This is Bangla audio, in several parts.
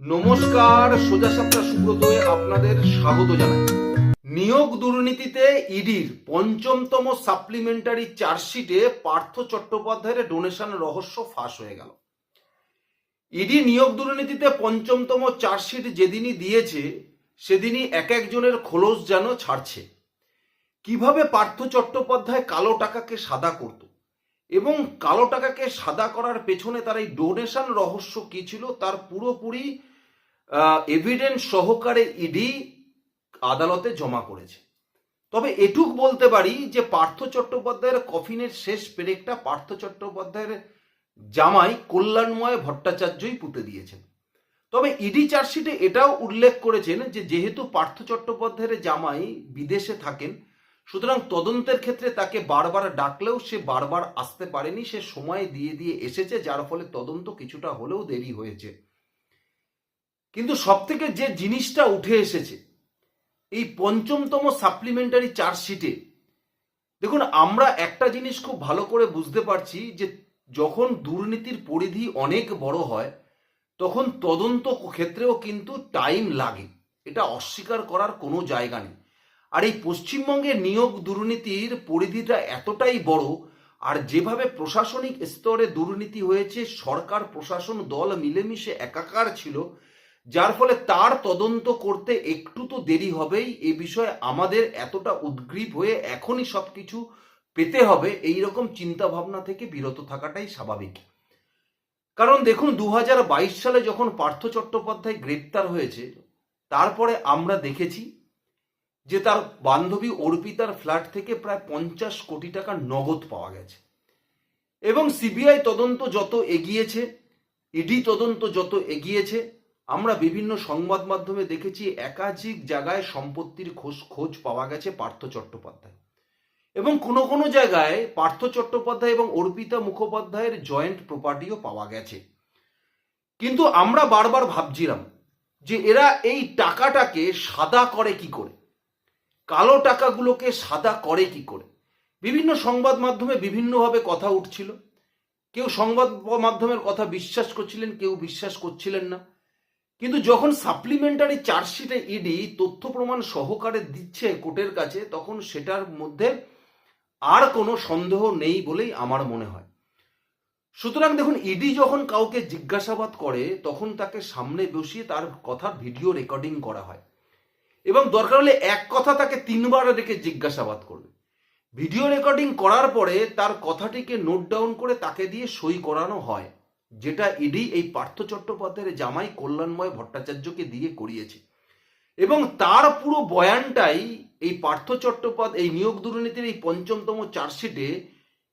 নমস্কার, সোজা সাপটা সুব্রতয়ে আপনাদের স্বাগত জানাই। নিয়োগ দুর্নীতিতে ইডির পঞ্চমতম সাপ্লিমেন্টারি চার্জশিটে পার্থ চট্টোপাধ্যায়ের ডোনেশন রহস্য ফাঁস হয়ে গেল। ইডি নিয়োগ দুর্নীতিতে পঞ্চমতম চার্জশিট যেদিনই দিয়েছে, সেদিনই এক একজনের খোলস যেন ছাড়ছে। কীভাবে পার্থ চট্টোপাধ্যায় কালো টাকাকে সাদা করত এবং কালো টাকাকে সাদা করার পেছনে তার এই ডোনেশন রহস্য কি ছিল, তার পুরোপুরি এভিডেন্স সহকারে ইডি আদালতে জমা করেছে। তবে এটুক বলতে পারি যে পার্থ চট্টোপাধ্যায়ের কফিনের শেষ পেরেকটা পার্থ চট্টোপাধ্যায়ের জামাই কল্যাণময় ভট্টাচার্যই পুঁতে দিয়েছেন। তবে ইডি চার্জশিটে এটাও উল্লেখ করেছেন যে যেহেতু পার্থ চট্টোপাধ্যায়ের জামাই বিদেশে থাকেন, সুতরাং তদন্তের ক্ষেত্রে তাকে বারবার ডাকলেও সে বারবার আসতে পারেনি, সে সময় দিয়ে দিয়ে এসেছে, যার ফলে তদন্ত কিছুটা হলেও দেরি হয়েছে। কিন্তু সব থেকে যে জিনিসটা উঠে এসেছে, এই পঞ্চমতম সাপ্লিমেন্টারি চার্জশিটে দেখুন, আমরা একটা জিনিস খুব ভালো করে বুঝতে পারছি যে যখন দুর্নীতির পরিধি অনেক বড় হয়, তখন তদন্ত ক্ষেত্রেও কিন্তু টাইম লাগে। এটা অস্বীকার করার কোনো জায়গা নেই। আর এই পশ্চিমবঙ্গে নিয়োগ দুর্নীতির পরিধিটা এতটাই বড়, আর যেভাবে প্রশাসনিক স্তরে দুর্নীতি হয়েছে, সরকার, প্রশাসন, দল মিলেমিশে একাকার ছিল যার ফলে তার তদন্ত করতে একটু তো দেরি হবেই। এ বিষয়ে আমাদের এতটা উদ্গ্রীব হয়ে এখনই সব কিছু পেতে হবে। এই রকম চিন্তা ভাবনা থেকে বিরত থাকাটাই স্বাভাবিক। কারণ দেখুন দু হাজার বাইশ সালে যখন পার্থ চট্টোপাধ্যায় গ্রেপ্তার হয়েছে, তারপরে আমরা দেখেছি যে তার বান্ধবী অর্পিতার ফ্ল্যাট থেকে প্রায় পঞ্চাশ কোটি টাকা নগদ পাওয়া গেছে। এবং সিবিআই তদন্ত যত এগিয়েছে, ইডি তদন্ত যত এগিয়েছে আমরা বিভিন্ন সংবাদ মাধ্যমে দেখেছি একাধিক জায়গায় সম্পত্তির খোঁজ খোঁজ পাওয়া গেছে পার্থ চট্টোপাধ্যায়। এবং কোনো কোনো জায়গায় পার্থ চট্টোপাধ্যায় এবং অর্পিতা মুখোপাধ্যায়ের জয়েন্ট প্রপার্টিও পাওয়া গেছে। কিন্তু আমরা বারবার ভাবছিলাম যে এরা এই টাকাটাকে সাদা করে কি করে? কালো টাকাগুলোকে সাদা করে কি করে? বিভিন্ন সংবাদ মাধ্যমে বিভিন্নভাবে কথা উঠছিল। কেউ সংবাদ মাধ্যমের কথা বিশ্বাস করছিলেন, কেউ বিশ্বাস করছিলেন না। কিন্তু যখন সাপ্লিমেন্টারি চার্জশিটে ইডি তথ্য প্রমাণ সহকারে দিচ্ছে কোর্টের কাছে, তখন সেটার মধ্যে আর কোনো সন্দেহ নেই বলেই আমার মনে হয়। সুতরাং দেখুন ইডি যখন কাউকে জিজ্ঞাসাবাদ করে, তখন তাকে সামনে বসিয়ে তার কথার ভিডিও রেকর্ডিং করা হয়। এবং দরকার হলে এক কথা তাকে তিনবার রেখে জিজ্ঞাসাবাদ করবে। ভিডিও রেকর্ডিং করার পরে তার কথাটিকে নোট ডাউন করে তাকে দিয়ে সই করানো হয়। যেটা ইডি এই পার্থ চট্টোপাধ্যায়ের জামাই কল্যাণময় ভট্টাচার্যকে দিয়ে করিয়েছে। এবং তার পুরো বয়ানটাই এই পার্থ চট্টোপাধ্যায়, এই নিয়োগ দুর্নীতির এই পঞ্চমতম চার্জশিটে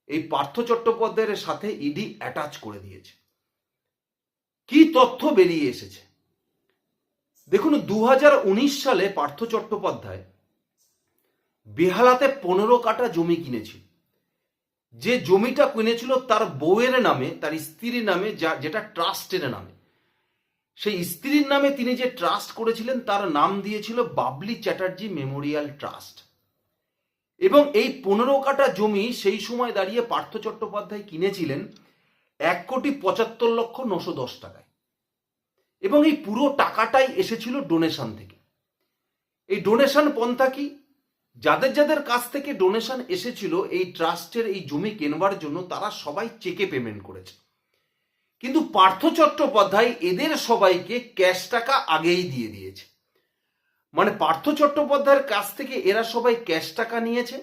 এই পার্থ চট্টোপাধ্যায়ের সাথে ইডি অ্যাটাচ করে দিয়েছে। কি তথ্য বেরিয়ে এসেছে? দেখুন দু হাজার উনিশ সালে পার্থ চট্টোপাধ্যায় বেহালাতে পনেরো কাটা জমি কিনেছিল। যে জমিটা কিনেছিল তার বউয়ের নামে, তার স্ত্রীর নামে, যা, যেটা ট্রাস্টের নামে। সেই স্ত্রীর নামে তিনি যে ট্রাস্ট করেছিলেন, তার নাম দিয়েছিল বাবলি চ্যাটার্জি মেমোরিয়াল ট্রাস্ট। এবং এই পনেরো কাটা জমি সেই সময় দাঁড়িয়ে পার্থ চট্টোপাধ্যায় কিনেছিলেন এক কোটি পঁচাত্তর লক্ষ নশো দশ টাকায়। এবং এই পুরো টাকাটাই এসেছিল ডোনেশন থেকে। এই ডোনেশন পন্থা কি? যাদের যাদের কাছ থেকে ডোনেশন এসেছিল এই ট্রাস্টের এই জমি কেনবার জন্য তারা সবাই চেকে পেমেন্ট করেছে। কিন্তু পার্থ চট্টোপাধ্যায় এদের সবাইকে ক্যাশ টাকা আগেই দিয়ে দিয়েছে। মানে পার্থ চট্টোপাধ্যায়ের কাছ থেকে এরা সবাই ক্যাশ টাকা নিয়েছে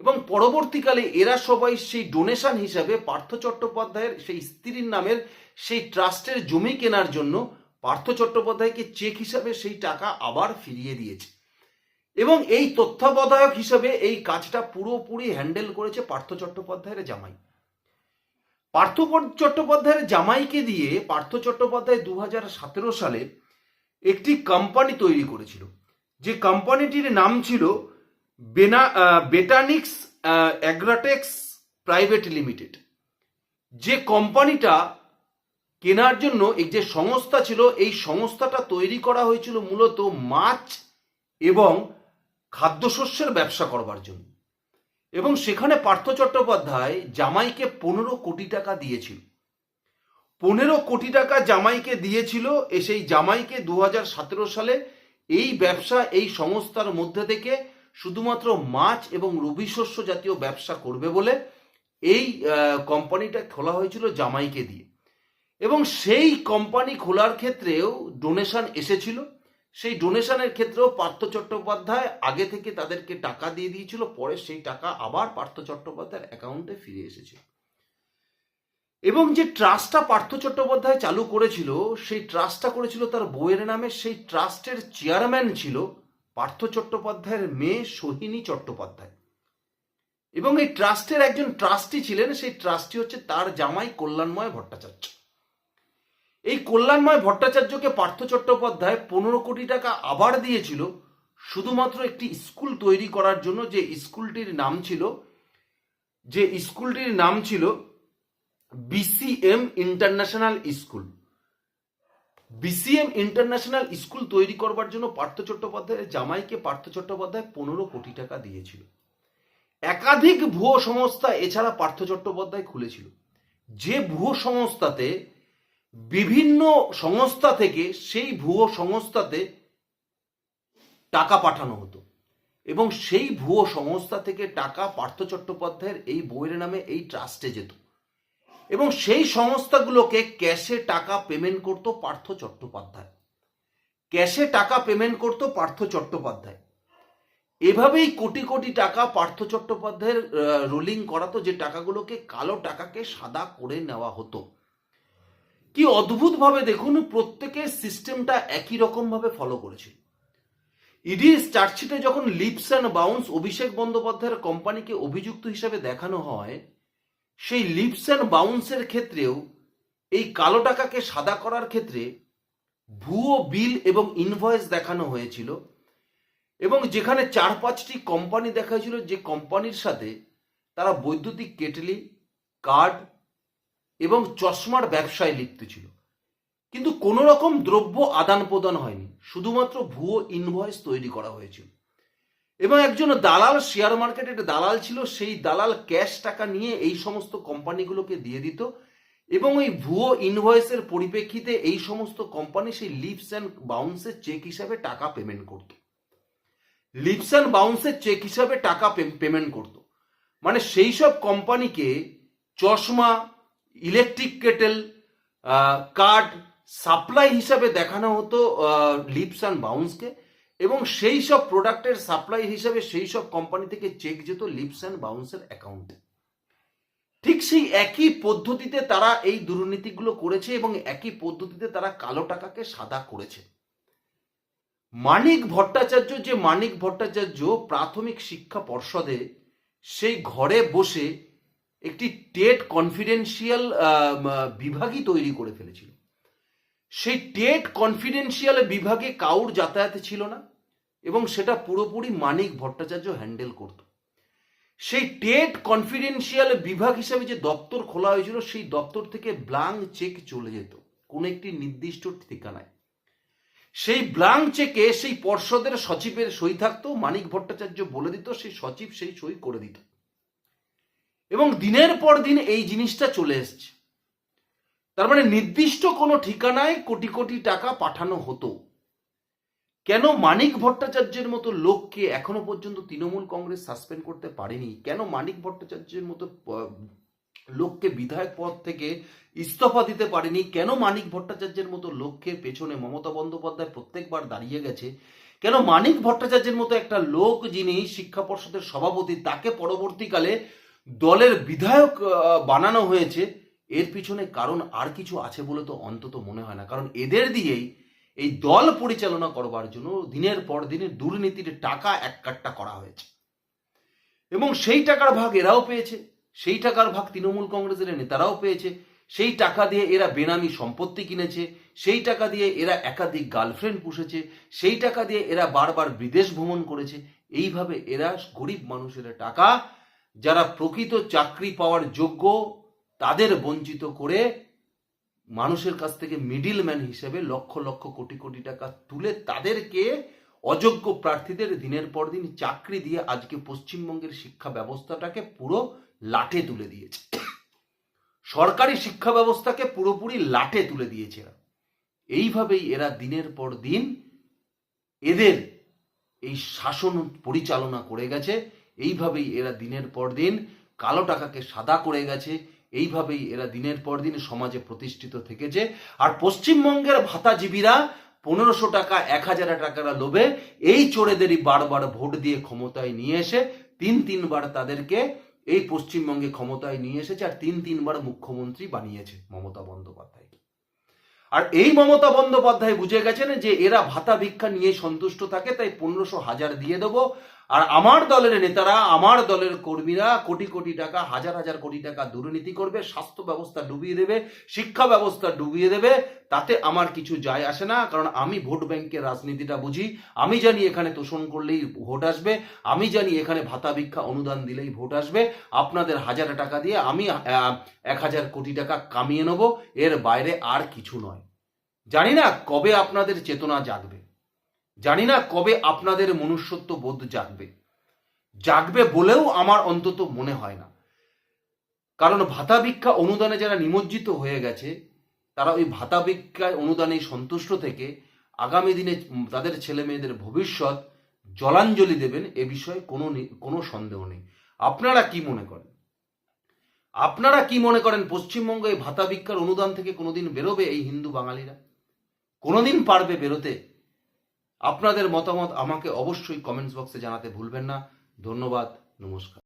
এবং পরবর্তীকালে এরা সবাই সেই ডোনেশন হিসাবে পার্থ চট্টোপাধ্যায়ের সেই স্ত্রীর নামের সেই ট্রাস্টের জমি কেনার জন্য পার্থ চট্টোপাধ্যায়কে চেক হিসাবে সেই টাকা আবার ফিরিয়ে দিয়েছে। এবং এই তত্ত্বাবধায়ক হিসাবে এই কাজটা পুরোপুরি হ্যান্ডেল করেছে পার্থ চট্টোপাধ্যায়ের জামাই। পার্থ চট্টোপাধ্যায়ের জামাইকে দিয়ে পার্থ চট্টোপাধ্যায় দু হাজার সতেরো সালে একটি কোম্পানি তৈরি করেছিল। যে কোম্পানিটির নাম ছিল বেনা বেটানিক্স অ্যাগ্রাটেক্স প্রাইভেট লিমিটেড যে কোম্পানিটা কেনার জন্য এই যে সংস্থা ছিল, এই সংস্থাটা তৈরি করা হয়েছিল মূলত মাছ এবং খাদ্যশস্যের ব্যবসা করবার জন্য। এবং সেখানে পার্থ চট্টোপাধ্যায় জামাইকে পনেরো কোটি টাকা দিয়েছিল। পনেরো কোটি টাকা জামাইকে দিয়েছিল, এ সেই জামাইকে দু হাজার সতেরো সালে এই ব্যবসা, এই সংস্থার মধ্যে থেকে শুধুমাত্র মাছ এবং রবি শস্য জাতীয় ব্যবসা করবে বলে এই কোম্পানিটা খোলা হয়েছিল জামাইকে দিয়ে। এবং সেই কোম্পানি খোলার ক্ষেত্রেও ডোনেশন এসেছিল। সেই ডোনেশনের ক্ষেত্রেও পার্থ চট্টোপাধ্যায় আগে থেকে তাদেরকে টাকা দিয়ে দিয়েছিল, পরে সেই টাকা আবার পার্থ চট্টোপাধ্যায়ের অ্যাকাউন্টে ফিরে এসেছে। এবং যে ট্রাস্টটা পার্থ চট্টোপাধ্যায় চালু করেছিল, সেই ট্রাস্টটা করেছিল তার বইয়ের নামে, সেই ট্রাস্টের চেয়ারম্যান ছিল পার্থ চট্টোপাধ্যায়ের মেয়ে সোহিনী চট্টোপাধ্যায়। এবং এই ট্রাস্টের একজন ট্রাস্টি ছিলেন, সেই ট্রাস্টি হচ্ছে তার জামাই কল্যাণময় ভট্টাচার্য। এই কল্যাণময় ভট্টাচার্যকে পার্থ চট্টোপাধ্যায় পনেরো কোটি টাকা আবার দিয়েছিল, শুধুমাত্র একটি স্কুল তৈরি করার জন্য যে স্কুলটির নাম ছিল, যে স্কুলটির নাম ছিল BCM international school BCM international school তৈরি করবার জন্য পার্থ চট্টোপাধ্যায়ের জামাইকে পার্থ চট্টোপাধ্যায় পনেরো কোটি টাকা দিয়েছিল। একাধিক ভুয়ো সংস্থা এছাড়া পার্থ চট্টোপাধ্যায় খুলেছিল। যে ভুয়ো সংস্থাতে বিভিন্ন সংস্থা থেকে সেই ভুয়ো সংস্থাতে টাকা পাঠানো হতো। এবং সেই ভুয়ো সংস্থা থেকে টাকা পার্থ চট্টোপাধ্যায়ের এই বইয়ের নামে এই ট্রাস্টে যেত। এবং সেই সংস্থাগুলোকে ক্যাশে টাকা পেমেন্ট করত পার্থ চট্টোপাধ্যায়। ক্যাশে টাকা পেমেন্ট করত পার্থ চট্টোপাধ্যায়। এভাবেই কোটি কোটি টাকা পার্থ চট্টোপাধ্যায়ের রোলিং করাতো যে টাকাগুলোকে কালো টাকাকে সাদা করে নেওয়া হতো। কি অদ্ভুতভাবে দেখুন, প্রত্যেকের সিস্টেমটা একই রকম ভাবে ফলো করেছিল। ইডির চার্জশিটে যখন লিপস অ্যান্ড বাউন্স অভিষেক বন্দ্যোপাধ্যায়ের কোম্পানিকে অভিযুক্ত হিসাবে দেখানো হয়, সেই লিপস অ্যান্ড বাউন্সের ক্ষেত্রেও এই কালো টাকাকে সাদা করার ক্ষেত্রে ভুয়ো বিল এবং ইনভয়েস দেখানো হয়েছিল এবং যেখানে চার পাঁচটি কোম্পানি দেখা যে কোম্পানির সাথে তারা বৈদ্যুতিক কেটলি, কার্ড এবং চশমার ব্যবসায় লিপ্ত ছিল। কিন্তু কোনো রকম দ্রব্য আদান প্রদান হয়নি। শুধুমাত্র ভুয়ো ইনভয়েস তৈরি করা হয়েছিল। এবং একজন দালাল শেয়ার মার্কেটের দালাল ছিল, সেই দালাল ক্যাশ টাকা নিয়ে এই সমস্ত কোম্পানিগুলোকে দিয়ে দিত এবং ওই ভুয়ো ইনভয়েসের পরিপ্রেক্ষিতে এই সমস্ত কোম্পানি সেই লিপস অ্যান্ড বাউন্সের চেক হিসাবে টাকা পেমেন্ট করত। লিপস অ্যান্ড বাউন্সের চেক হিসাবে টাকা পেমেন্ট করত। মানে সেই সব কোম্পানিকে চশমা ইলেকট্রিক কেটেল কার্ড সাপ্লাই হিসাবে দেখানো হতো লিপস অ্যান্ড বাউন্সকে। এবং সেই সব প্রোডাক্টের সাপ্লাই হিসাবে সেই সব কোম্পানি থেকে চেক যেত লিপস অ্যান্ড বাউন্সের অ্যাকাউন্টে। ঠিক সেই একই পদ্ধতিতে তারা এই দুর্নীতিগুলো করেছে এবং একই পদ্ধতিতে তারা কালো টাকাকে সাদা করেছে। মানিক ভট্টাচার্য যে মানিক ভট্টাচার্য প্রাথমিক শিক্ষা পর্ষদে সেই ঘরে বসে একটি টেট কনফিডেন্সিয়াল বিভাগই তৈরি করে ফেলেছিল। সেই টেট কনফিডেন্সিয়াল বিভাগে কাউর যাতায়াতে ছিল না এবং সেটা পুরোপুরি মানিক ভট্টাচার্য হ্যান্ডেল করত। সেই টেট কনফিডেন্সিয়াল বিভাগ হিসাবে যে দপ্তর খোলা হয়েছিল, সেই দপ্তর থেকে ব্লাঙ্ক চেক চলে যেত, কোনো একটি নির্দিষ্ট ঠিকানায়। সেই ব্লাঙ্ক চেকে সেই পর্ষদের সচিবের সই থাকতো, মানিক ভট্টাচার্য বলে দিত, সেই সচিব সেই সই করে দিত। এবং দিনের পর দিন এই জিনিসটা চলে এসছে। তার মানে নির্দিষ্ট কোনো ঠিকানায় কোটি কোটি টাকা পাঠানো হতো। কেন মানিক ভট্টাচার্যের মতো লোককে এখনও পর্যন্ত তৃণমূল কংগ্রেস সাসপেন্ড করতে পারেনি? কেন মানিক ভট্টাচার্যের মতো লোককে বিধায়ক পদ থেকে ইস্তফা দিতে পারেনি? কেন মানিক ভট্টাচার্যের মতো লোকের পেছনে মমতা বন্দ্যোপাধ্যায় প্রত্যেকবার দাঁড়িয়ে গেছে? কেন মানিক ভট্টাচার্যের মতো একটা লোক যিনি শিক্ষা পর্ষদের সভাপতি, তাকে পরবর্তীকালে দলের বিধায়ক বানানো হয়েছে। এর পিছনে কারণ আর কিছু আছে বলে তো অন্তত মনে হয় না। কারণ এদের দিয়েই এই দল পরিচালনা করবার জন্য দিনের পর দিনে দুর্নীতির টাকা এক কাট্টা করা হয়েছে। এবং সেই টাকার ভাগ এরাও পেয়েছে। সেই টাকার ভাগ তৃণমূল কংগ্রেসের নেতারাও পেয়েছে। সেই টাকা দিয়ে এরা বেনামি সম্পত্তি কিনেছে। সেই টাকা দিয়ে এরা একাধিক গার্লফ্রেন্ড পুষেছে। সেই টাকা দিয়ে এরা বারবার বিদেশ ভ্রমণ করেছে। এইভাবে এরা গরিব মানুষের টাকা যারা প্রকৃত চাকরি পাওয়ার যোগ্য, তাদের বঞ্চিত করে মানুষের কাছ থেকে মিডিল ম্যান হিসেবে লক্ষ লক্ষ কোটি কোটি টাকা তুলে তাদেরকে অযোগ্য প্রার্থীদের দিনের পর দিন চাকরি দিয়ে আজকে পশ্চিমবঙ্গের শিক্ষা ব্যবস্থাটাকে পুরো লাঠে তুলে দিয়েছে। সরকারি শিক্ষা ব্যবস্থাকে পুরোপুরি লাটে তুলে দিয়েছে এরা। এইভাবেই এরা দিনের পর দিন এদের এই শাসন পরিচালনা করে গেছে। এইভাবেই এরা দিনের পর দিন কালো টাকাকে সাদা করে গেছে, এইভাবেই এরা দিনের পর দিন সমাজে প্রতিষ্ঠিত থেকেছে। আর পশ্চিমবঙ্গের ভাতাজীবীরা পনেরোশো টাকা, এক হাজার টাকার লোভে এই চোরেদেরই বারবার ভোট দিয়ে ক্ষমতায় নিয়ে এসে তিন তিনবার তাদেরকে এই পশ্চিমবঙ্গে ক্ষমতায় নিয়ে এসেছে আর তিন তিনবার মুখ্যমন্ত্রী বানিয়েছে মমতা বন্দ্যোপাধ্যায়। আর এই মমতা বন্দ্যোপাধ্যায় বুঝে গেছেন যে এরা ভাতা ভিক্ষা নিয়ে সন্তুষ্ট থাকে, তাই পনেরোশো হাজার দিয়ে দেবো আর আমার দলের নেতারা, আমার দলের কর্মীরা কোটি কোটি টাকা, হাজার হাজার কোটি টাকা দুর্নীতি করবে, স্বাস্থ্য ব্যবস্থা ডুবিয়ে দেবে, শিক্ষা ব্যবস্থা ডুবিয়ে দেবে, তাতে আমার কিছু যায় আসে না। কারণ আমি ভোট ব্যাংকের রাজনীতিটা বুঝি। আমি জানি এখানে তোষণ করলেই ভোট আসবে। আমি জানি এখানে ভাতা ভিক্ষা অনুদান দিলেই ভোট আসবে। আপনাদের হাজার টাকা দিয়ে আমি এক হাজার কোটি টাকা কামিয়ে নেব। এর বাইরে আর কিছু নয়। জানি না কবে আপনাদের চেতনা জাগবে। জানি না কবে আপনাদের মনুষ্যত্ব বোধ জাগবে। জাগবে বলেও আমার অন্তত মনে হয় না। কারণ ভাতা ভিক্ষা অনুদানে যারা নিমজ্জিত হয়ে গেছে, তারা ওই ভাতা ভিক্ষায় অনুদানে সন্তুষ্ট থেকে আগামী দিনে তাদের ছেলে মেয়েদের ভবিষ্যৎ জলাঞ্জলি দেবেন এ বিষয়ে কোনো কোনো সন্দেহ নেই। আপনারা কি মনে করেন? আপনারা কি মনে করেন পশ্চিমবঙ্গে ভাতা ভিক্ষার অনুদান থেকে কোনোদিন বেরোবে এই হিন্দু বাঙালিরা? কোনোদিন পারবে বেরোতে? আপনাদের মতামত আমাকে অবশ্যই কমেন্টস বক্সে জানাতে ভুলবেন না। ধন্যবাদ নমস্কার।